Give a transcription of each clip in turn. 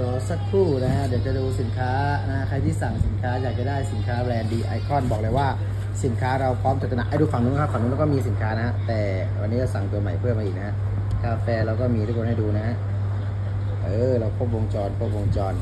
รอสักครู่นะฮะ เดี๋ยวจะดูสินค้านะใครที่สั่งสินค้าอยากจะได้สินค้าแบรนด์ดีไอคอนบอกเลยว่าสินค้าเราพร้อมจะจำหน่ายไอ้ดูฝั่งนู้นครับฝั่งนู้นก็มีสินค้านะฮะ แต่วันนี้จะสั่งตัวใหม่เพิ่มมาอีกนะฮะ กาแฟเราก็มีทุกคนให้ดูนะฮะ เออ เราครบวงจรครบวงจร ส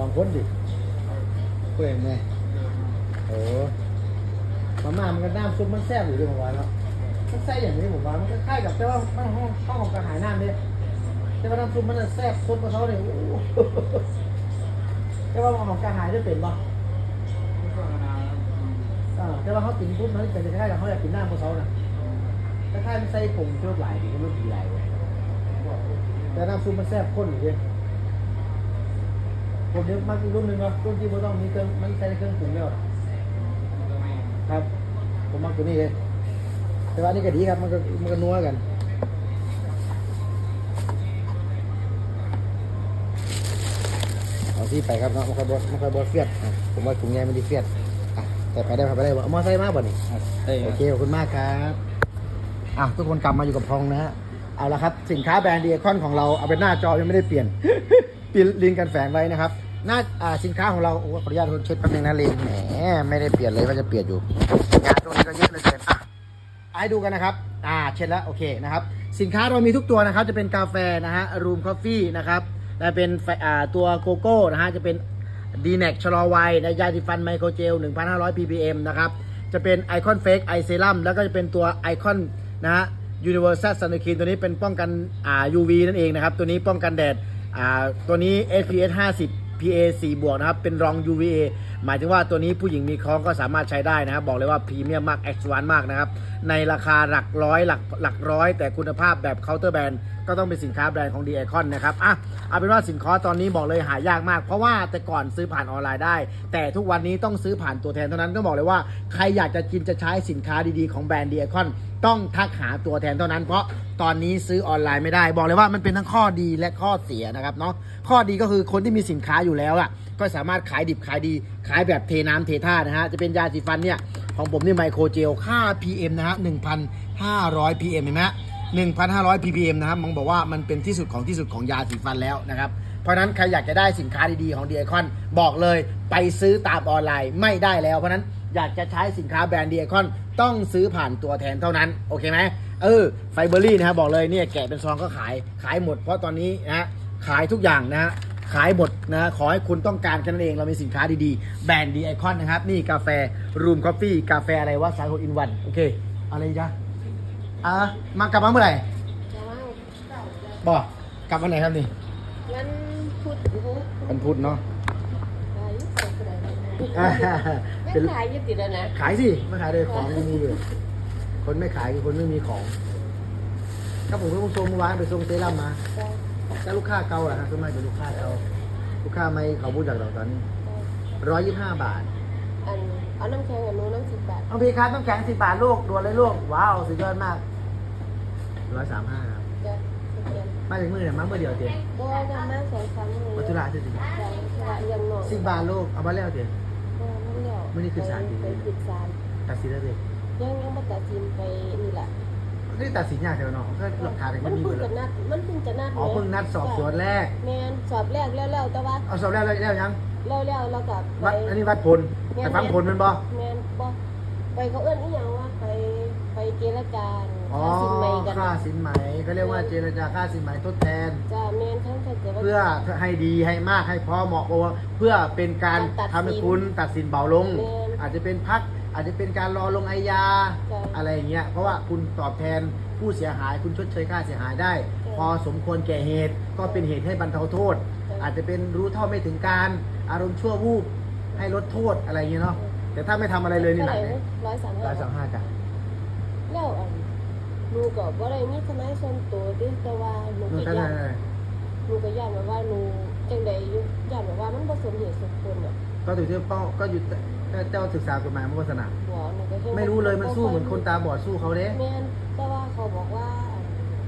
องคนดิเพื่อนไงโอ้มาม่ามันก็น้ำซุปมันแซ่บอยู่ด้วยผมว่าเนาะมันแซ่บอย่างนี้ผมว่ามันก็คล้ายกับแต่ว่ามันห้องห้องของกระหายน้ำเนี่ยแต่ว่าน้ำซุปมันจะแซ่บซุปกับเขาเนี่ยโอ้แต่ว่าของกระหายจะเป็นป่ะแต่ว่าเขากินปุ๊บมันจะคล้ายกับเขาอยากกินน้ำกับเขาน่ะคล้ายๆมันใส่ผงเชื่อหลายดีก็ไม่ดีหลายเว้ยแต่น้ำซุปมันแซ่บข้นอยู่ดิ ผมเดี๋ยวมักอีกรุ่นหนึ่งเนาะรุ่นที่ไม่ต้องมีเครื่องมันใช้เครื่องปรุงแล้วครับ ผมมักตัวนี้เลยแต่ว่านี่ก็ดีครับมันก็มันก็นัวกันเอาที่ไปครับเนาะมันค่อยบดมันค่อยบดเฟียดอะผมว่าถุงใหญ่มันดีเฟียดอะแต่ไปได้ไปได้บ่เอามอไซค์มาบ่นี่ได้คโอรับเคขอบคุณมากครับอะทุกคนกลับมาอยู่กับพองนะฮะเอาละครับ สินค้าแบรนด์ดีคอนของเราเอาเป็นหน้าจอยังไม่ได้เปลี่ยน ปิดลิงก์กันแฝงไว้นะครับหน้าอ่าสินค้าของเราโอ้ขออนุญาตเช็ดแป๊บนึงนะลิงแหมไม่ได้เปลี่ยนเลยว่าจะเปลี่ยนอยู่งานตรงนี้ก็เยอะเลยเกินอะให้ดูกันนะครับ อ่าเช็ดแล้วโอเคนะครับ สินค้าเรามีทุกตัวนะครับ จะเป็นกาแฟนะฮะรูมคอฟฟี่นะครับและเป็นอ่าตัวโกโก้นะฮะจะเป็น d n a c ชะลอวัยในยาสีฟันไมโครเจล 1,500 ppm นะครับจะเป็นไอคอนเฟกไอเซรัมแล้วก็จะเป็นตัวไอคอนนะฮะ Universal Sun Cream ตัวนี้เป็นป้องกันอ่า UV นั่นเองนะครับตัวนี้ป้องกันแดด อ่าตัวนี้ SPF 50 PA 4บวกนะครับ เป็นรอง UVA หมายถึงว่าตัวนี้ผู้หญิงมีท้องก็สามารถใช้ได้นะครับ บอกเลยว่าพรีเมียมมาก e x c e l l e n t มากนะครับ ในราคาหลักร้อยหลักหลักร้อย แต่คุณภาพแบบเคาน์เตอร์แบรนด์ก็ต้องเป็นสินค้าแบรนด์ของ d ีไอคอนนะครับ อะ เอาเป็นว่าสินค้าตอนนี้บอกเลยหายากมาก เพราะว่าแต่ก่อนซื้อผ่านออนไลน์ได้ แต่ทุกวันนี้ต้องซื้อผ่านตัวแทนเท่านั้นก็บอกเลยว่าใครอยากจะกินจะใช้สินค้าดีๆของแบรนด์ d ีไอคอน ต้องทักหาตัวแทนเท่านั้น เพราะตอนนี้ซื้อออนไลน์ไม่ได้ บอกเลยว่ามันเป็นทั้งข้อดีและข้อเสียนะครับเนาะข้อดีก็คือคนที่มีสินค้าอยู่แล้วอะก็สามารถขายดิบขายดี ขายแบบเทน้ำเทท่านะฮะจะเป็นยาสีฟันเนี่ยของผมนี่ไมโครเจลค่า PM นะฮะ1,500 PM เห็นไหม1,500 ppm นะครับมองบอกว่ามันเป็นที่สุดของที่สุดของยาสีฟันแล้วนะครับ เพราะนั้นใครอยากจะได้สินค้าดีๆของ d ีไอคอนบอกเลยไปซื้อตามออนไลน์ไม่ได้แล้ว เพราะนั้นอยากจะใช้สินค้าแบรนด์ d ีไอคอน ต้องซื้อผ่านตัวแทนเท่านั้น โอเคไหมเออไฟเบอรี่นะครับบอกเลยเนี่ยแกะเป็นซองก็ขายขายหมด เพราะตอนนี้นะฮะขายทุกอย่างนะฮะขายหมดนะขอให้คุณต้องการแค่นั้นเองเรามีสินค้าดีๆ แบรนด์ดีไอคอนนะครับ นี่กาแฟรูมคอฟฟี่กาแฟอะไรวะสายโฮอินวันโอเค อะไรจ้ะอะมากลับมาเมื่อไหร่แต่ว่าบอกกลับวันไหนครับนี่งั้นพูดโอ้โหวันพุธเนาะขายสด เลยอ่าไม่เป็นขายยึดติดแล้วนะขายสิไม่ขายเลยของยังมีอยู่คนไม่ขายคือคนไม่มีของก็ผมเพิ่งส่งเมื่อวานไปส่งเซรั่มมาแต่ลูกค้าเก่าอะฮะส่วนมากเป็นลูกค้าเก่าลูกค้าไม่เขาพูดจากเราตอนนี้ร้อยยี่สิบห้าบาท อันเอาน้ำแข็งกับหนูน้ำสิบบาทเอาพี่ครับต้องแข็งสิบบาทลูกด่วนเลยลูกว้าวสุดยอดมากร้อยสามห้าครับจะสแกนมาถึงมือเนี่ยมาเมื่อเดียวเต็มก็จะมาสองสามมือวัตถุระสิสิจะจะยังหน่อยสิบบาทลูกเอามาแล้วเต็มก็ ไม่เลี้ยวมื้อนี้คือสารดีไปขึ้นศาลตัดสินแล้วเต็มยังยังมาตัดสินไปนี่แหละนี่ตัดสินยากเดียวเนาะก็หลักฐานมันมันมีหมเพิ่ดงแล้จะวนัดมันเพิ่งจะนัดอ๋อเพิ่งนัดสอบสวนแรกแมนสอบแรกแล้วแล้วแต่ว่าเอาสอบแรกแล้วแล้วยังแล้วแล้วเรากับไปวัดอันนี้วัดพลแต่ฟังพลมันบ่แมนบ่ไปเขาเอื้อนอีหยังว่าไปไปเจรจาอ๋อค่าสินใหม่ กันค่าสินไหมเขาเรียกว่าเจรจาค่าสินไหมทดแทน จะแมนทั้งถ้าเกิดว่า เพื่อให้ดีให้มากให้พอเหมาะโอเพื่อเป็นการตัดสินทำให้คุณตัดสินเบาลงแม่นอาจจะเป็นพักอาจจะเป็นการรอลงอาญาใช่อะไรอย่างเงี้ยเพราะว่าคุณตอบแทนผู้เสียหาย คุณชดเชยค่าเสียหายได้ใช่พอสมควรแก่เหตุก็เป็นเหตุให้บรรเทาโทษใช่อาจจะเป็นรู้เท่าไม่ถึงการอารมณ์ชั่ววูบให้ลดโทษอะไรอย่างเงี้ยเนาะแต่ถ้าไม่ทำอะไรเลยนี่หนักเลยร้อยสามร้อยสามห้าจ้ะ แล้วอัน หนูก็บ่ได้มีทนายส่วนตัวเด้แต่ว่าหนูนู่นก็ท่านย่านนหนูก็ย่านแบบว่าหนูจังใดอยู่ย่านแบบว่ามันบ่สมเหตุสมผลอะเก็ถือที่เป้าก็อยู่แต่เจ้าศึกษากฎหมายมันก็สนับหัวหนูก็เห็นไม่รู้เลยมันสู้เหมือนคนตาบอดสู้เขาเด้แม่นแต่ว่าเขาบอกว่า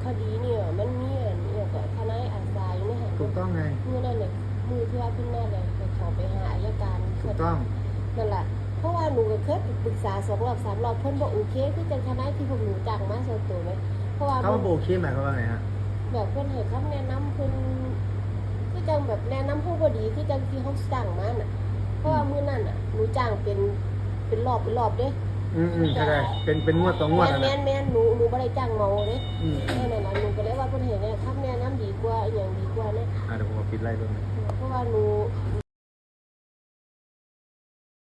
คดีเนี่ยมันมีอันเนี่ยก็ทนายอาสาอยู่ในหันถูกต้องไงมือนั่นเนี่ยมือที่ว่าขึ้นหน้าเลยไปขอไปหาอายการถูกต้องนั่นแหละ เพราะว่าหนูก็เคยปรึกษาสองรอบสามรอบเพิ่นบอกโอเคคือจังทนายที่พวกหนูจ้างมาส่วนตัวไหมเพราะว่าเขามาโบกเคหมายความว่าไงฮะแบบเพิ่นให้คำแนะนำเพิ่นคือจังแบบแนะนำผู้บ่ดีคือจังที่เขาจ้างมาน่ะ เพราะว่ามื้อนั้นน่ะหนูจ้างเป็นเป็นรอบเป็นรอบเด้อืมอืมเข้าใจเป็นเป็นงวดต่องวดแม่อะนนะแม่นแม่นหนูหนูบ่ได้จ้างเมาเด้อืมแค่นั้นล่ะหนูก็เลยว่าเพิ่นให้แนะคำแนะนำดีกว่าอหย่างดีกว่าเด้อ่าเดี๋ยวผมเอาปิดไล่ด้วยเพราะว่าหนู